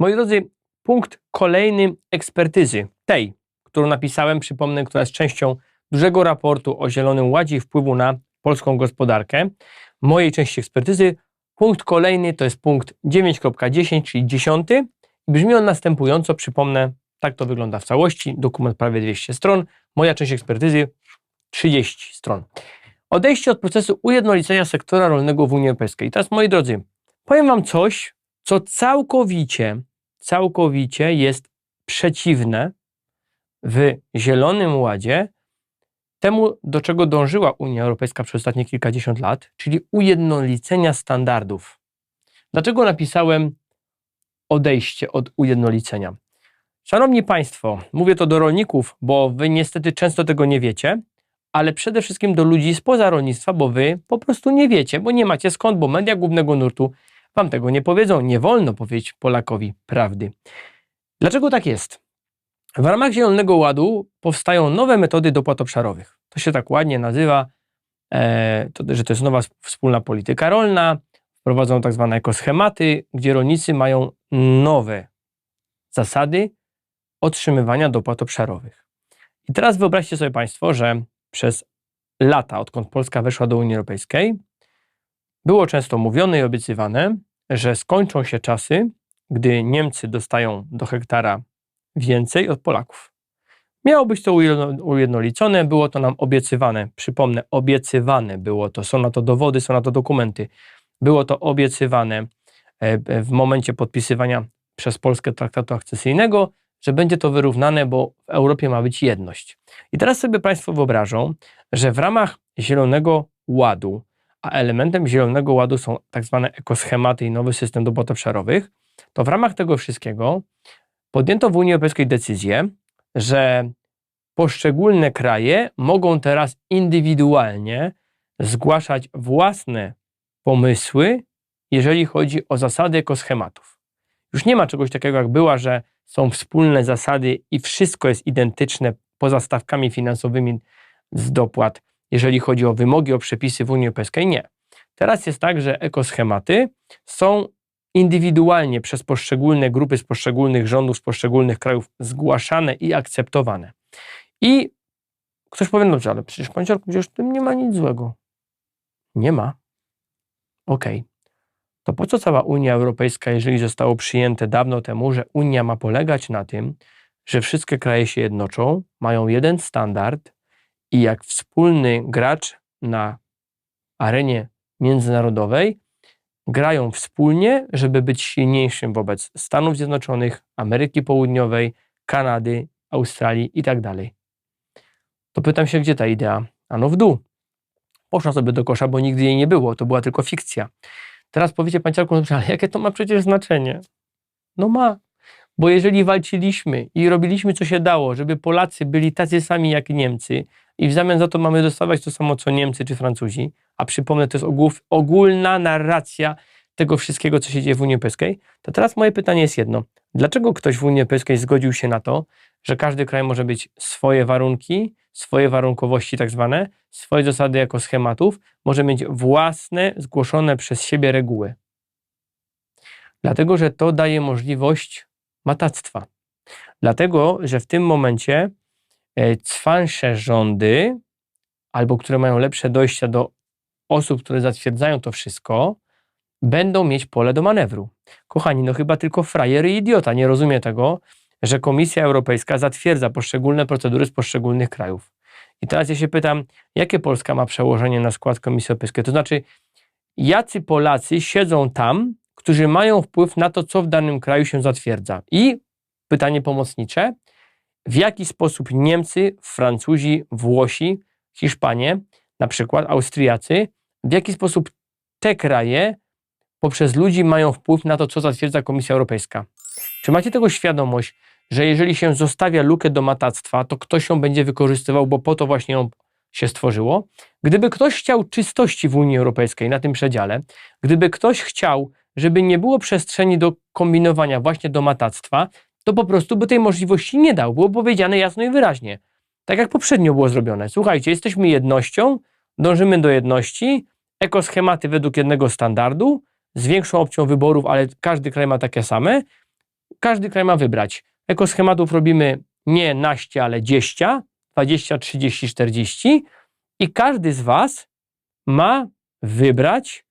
Moi drodzy, punkt kolejny ekspertyzy, tej, którą napisałem, przypomnę, która jest częścią dużego raportu o Zielonym Ładzie i wpływu na polską gospodarkę, mojej części ekspertyzy. Punkt kolejny to jest punkt 9.10, czyli 10. Brzmi on następująco, przypomnę, tak to wygląda w całości, dokument prawie 200 stron, moja część ekspertyzy 30 stron. Odejście od procesu ujednolicenia sektora rolnego w Unii Europejskiej. Teraz, moi drodzy, powiem Wam coś, co całkowicie, całkowicie jest przeciwne w Zielonym Ładzie temu, do czego dążyła Unia Europejska przez ostatnie kilkadziesiąt lat, czyli ujednolicenia standardów. Dlaczego napisałem odejście od ujednolicenia? Szanowni Państwo, mówię to do rolników, bo Wy niestety często tego nie wiecie, ale przede wszystkim do ludzi spoza rolnictwa, bo Wy po prostu nie wiecie, bo nie macie skąd, bo media głównego nurtu Wam tego nie powiedzą. Nie wolno powiedzieć Polakowi prawdy. Dlaczego tak jest? W ramach Zielonego Ładu powstają nowe metody dopłat obszarowych. To się tak ładnie nazywa, e, to, że to jest nowa wspólna polityka rolna. Wprowadzą tak zwane ekoschematy, gdzie rolnicy mają nowe zasady otrzymywania dopłat obszarowych. I teraz wyobraźcie sobie Państwo, że przez lata, odkąd Polska weszła do Unii Europejskiej, było często mówione i obiecywane, że skończą się czasy, gdy Niemcy dostają do hektara więcej od Polaków. Miało być to ujednolicone, było to nam obiecywane. Przypomnę, obiecywane było to. Są na to dowody, są na to dokumenty. Było to obiecywane e, e, w momencie podpisywania przez Polskę traktatu akcesyjnego, że będzie to wyrównane, bo w Europie ma być jedność. I teraz sobie Państwo wyobrażą, że w ramach Zielonego Ładu, a elementem Zielonego Ładu są tak zwane ekoschematy i nowy system dopłat obszarowych, to w ramach tego wszystkiego podjęto w Unii Europejskiej decyzję, że poszczególne kraje mogą teraz indywidualnie zgłaszać własne pomysły, jeżeli chodzi o zasady ekoschematów. Już nie ma czegoś takiego, jak była, że są wspólne zasady i wszystko jest identyczne poza stawkami finansowymi z dopłat, jeżeli chodzi o wymogi, o przepisy w Unii Europejskiej. Nie. Teraz jest tak, że ekoschematy są indywidualnie przez poszczególne grupy z poszczególnych rządów, z poszczególnych krajów zgłaszane i akceptowane. I ktoś powie, no dobrze, ale przecież panie Ciarku, przecież w tym nie ma nic złego. Nie ma. Okej. Okay. To po co cała Unia Europejska, jeżeli zostało przyjęte dawno temu, że Unia ma polegać na tym, że wszystkie kraje się jednoczą, mają jeden standard i jak wspólny gracz na arenie międzynarodowej grają wspólnie, żeby być silniejszym wobec Stanów Zjednoczonych, Ameryki Południowej, Kanady, Australii i tak. To pytam się, gdzie ta idea? Ano w dół. Poszła sobie do kosza, bo nigdy jej nie było, to była tylko fikcja. Teraz powiecie, panie Ciarku, ale jakie to ma przecież znaczenie? No ma, bo jeżeli walczyliśmy i robiliśmy co się dało, żeby Polacy byli tacy sami jak Niemcy i w zamian za to mamy dostawać to samo co Niemcy czy Francuzi, a przypomnę, to jest ogólna narracja tego wszystkiego, co się dzieje w Unii Europejskiej, to teraz moje pytanie jest jedno. Dlaczego ktoś w Unii Europejskiej zgodził się na to, że każdy kraj może mieć swoje warunki, swoje warunkowości tak zwane, swoje zasady jako schematów, może mieć własne, zgłoszone przez siebie reguły? Dlatego, że to daje możliwość matactwa. Dlatego, że w tym momencie e, cwańsze rządy, albo które mają lepsze dojścia do osób, które zatwierdzają to wszystko, będą mieć pole do manewru. Kochani, no chyba tylko frajer i idiota nie rozumie tego, że Komisja Europejska zatwierdza poszczególne procedury z poszczególnych krajów. I teraz ja się pytam, jakie Polska ma przełożenie na skład Komisji Europejskiej? To znaczy, jacy Polacy siedzą tam, którzy mają wpływ na to, co w danym kraju się zatwierdza. I pytanie pomocnicze, w jaki sposób Niemcy, Francuzi, Włosi, Hiszpanie, na przykład Austriacy, w jaki sposób te kraje poprzez ludzi mają wpływ na to, co zatwierdza Komisja Europejska. Czy macie tego świadomość, że jeżeli się zostawia lukę do matactwa, to ktoś ją będzie wykorzystywał, bo po to właśnie ją się stworzyło? Gdyby ktoś chciał czystości w Unii Europejskiej na tym przedziale, gdyby ktoś chciał, żeby nie było przestrzeni do kombinowania właśnie do matactwa, to po prostu by tej możliwości nie dał. Było powiedziane jasno i wyraźnie. Tak jak poprzednio było zrobione. Słuchajcie, jesteśmy jednością, dążymy do jedności, ekoschematy według jednego standardu, z większą opcją wyborów, ale każdy kraj ma takie same. każdy kraj ma wybrać. Ekoschematów robimy nie naście, ale 10, 20, 30, 40 i każdy z Was ma wybrać,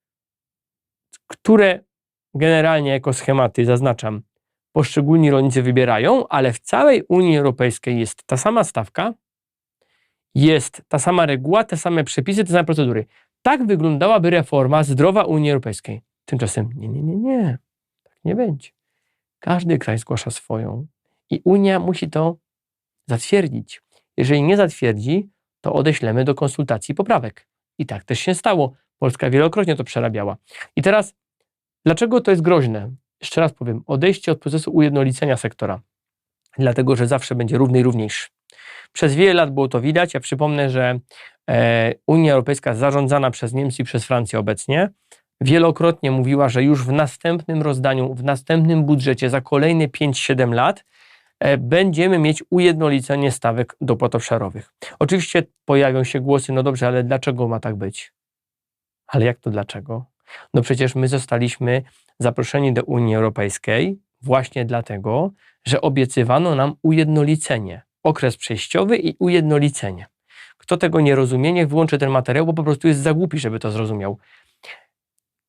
które generalnie ekoschematy, zaznaczam, poszczególni rolnicy wybierają, ale w całej Unii Europejskiej jest ta sama stawka, jest ta sama reguła, te same przepisy, te same procedury. Tak wyglądałaby reforma zdrowa Unii Europejskiej. Tymczasem nie, nie, nie, nie. Tak nie będzie. Każdy kraj zgłasza swoją i Unia musi to zatwierdzić. Jeżeli nie zatwierdzi, to odeślemy do konsultacji poprawek. I tak też się stało. Polska wielokrotnie to przerabiała. I teraz, dlaczego to jest groźne? Jeszcze raz powiem, odejście od procesu ujednolicenia sektora. Dlatego, że zawsze będzie równy i równiejszy. Przez wiele lat było to widać. Ja przypomnę, że e, Unia Europejska zarządzana przez Niemcy i przez Francję obecnie wielokrotnie mówiła, że już w następnym rozdaniu, w następnym budżecie za kolejne 5-7 lat e, będziemy mieć ujednolicenie stawek dopłat obszarowych. Oczywiście pojawią się głosy, no dobrze, ale dlaczego ma tak być? Ale jak to dlaczego? No przecież my zostaliśmy zaproszeni do Unii Europejskiej właśnie dlatego, że obiecywano nam ujednolicenie, okres przejściowy i ujednolicenie. Kto tego nie rozumie, niech wyłączy ten materiał, bo po prostu jest za głupi, żeby to zrozumiał.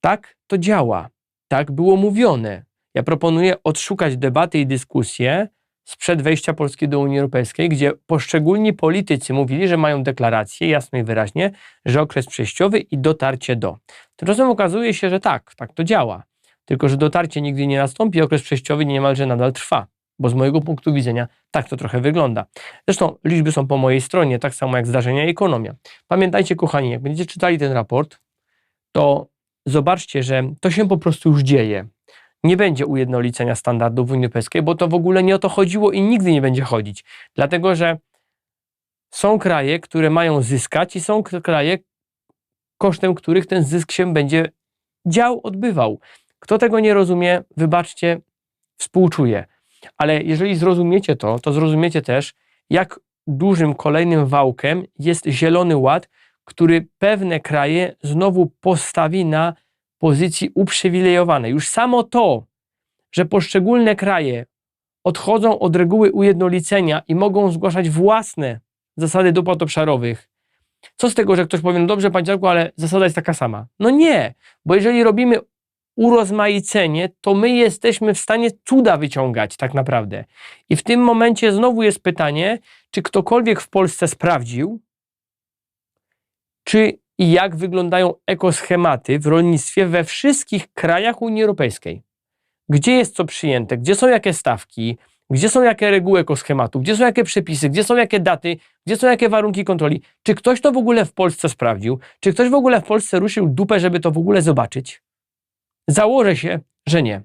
Tak to działa. Tak było mówione. Ja proponuję odszukać debaty i dyskusje sprzed wejścia Polski do Unii Europejskiej, gdzie poszczególni politycy mówili, że mają deklarację jasno i wyraźnie, że okres przejściowy i dotarcie do. Tymczasem okazuje się, że tak, tak to działa. Tylko, że dotarcie nigdy nie nastąpi, okres przejściowy niemalże nadal trwa. Bo z mojego punktu widzenia tak to trochę wygląda. Zresztą liczby są po mojej stronie, tak samo jak zdarzenia i ekonomia. Pamiętajcie, kochani, jak będziecie czytali ten raport, to zobaczcie, że to się po prostu już dzieje. Nie będzie ujednolicenia standardów w Unii Europejskiej, bo to w ogóle nie o to chodziło i nigdy nie będzie chodzić. Dlatego, że są kraje, które mają zyskać i są kraje, kosztem których ten zysk się będzie dział, odbywał. Kto tego nie rozumie, wybaczcie, współczuję. Ale jeżeli zrozumiecie to, to zrozumiecie też, jak dużym kolejnym wałkiem jest Zielony Ład, który pewne kraje znowu postawi na pozycji uprzywilejowanej. Już samo to, że poszczególne kraje odchodzą od reguły ujednolicenia i mogą zgłaszać własne zasady dopłat obszarowych. Co z tego, że ktoś powie, no dobrze, panie Ciarku, ale zasada jest taka sama? No nie, bo jeżeli robimy urozmaicenie, to my jesteśmy w stanie cuda wyciągać tak naprawdę. I w tym momencie znowu jest pytanie, czy ktokolwiek w Polsce sprawdził, czy i jak wyglądają ekoschematy w rolnictwie we wszystkich krajach Unii Europejskiej. Gdzie jest co przyjęte, gdzie są jakie stawki, gdzie są jakie reguły ekoschematu, gdzie są jakie przepisy, gdzie są jakie daty, gdzie są jakie warunki kontroli. Czy ktoś to w ogóle w Polsce sprawdził? Czy ktoś w ogóle w Polsce ruszył dupę, żeby to w ogóle zobaczyć? Założę się, że nie.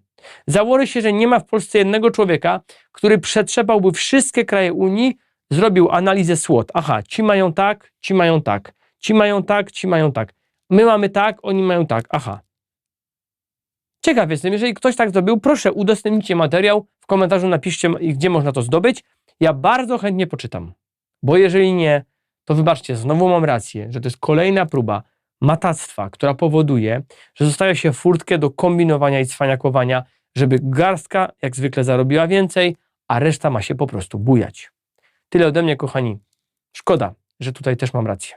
Założę się, że nie ma w Polsce jednego człowieka, który przetrzepałby wszystkie kraje Unii, zrobił analizę SWOT. Aha, ci mają tak, ci mają tak, ci mają tak, ci mają tak. My mamy tak, oni mają tak. Aha. Ciekaw jestem, jeżeli ktoś tak zrobił, proszę udostępnijcie materiał, w komentarzu napiszcie, gdzie można to zdobyć. Ja bardzo chętnie poczytam. Bo jeżeli nie, to wybaczcie, znowu mam rację, że to jest kolejna próba matactwa, która powoduje, że zostawia się furtkę do kombinowania i cwaniakowania, żeby garstka jak zwykle zarobiła więcej, a reszta ma się po prostu bujać. Tyle ode mnie, kochani. Szkoda, że tutaj też mam rację.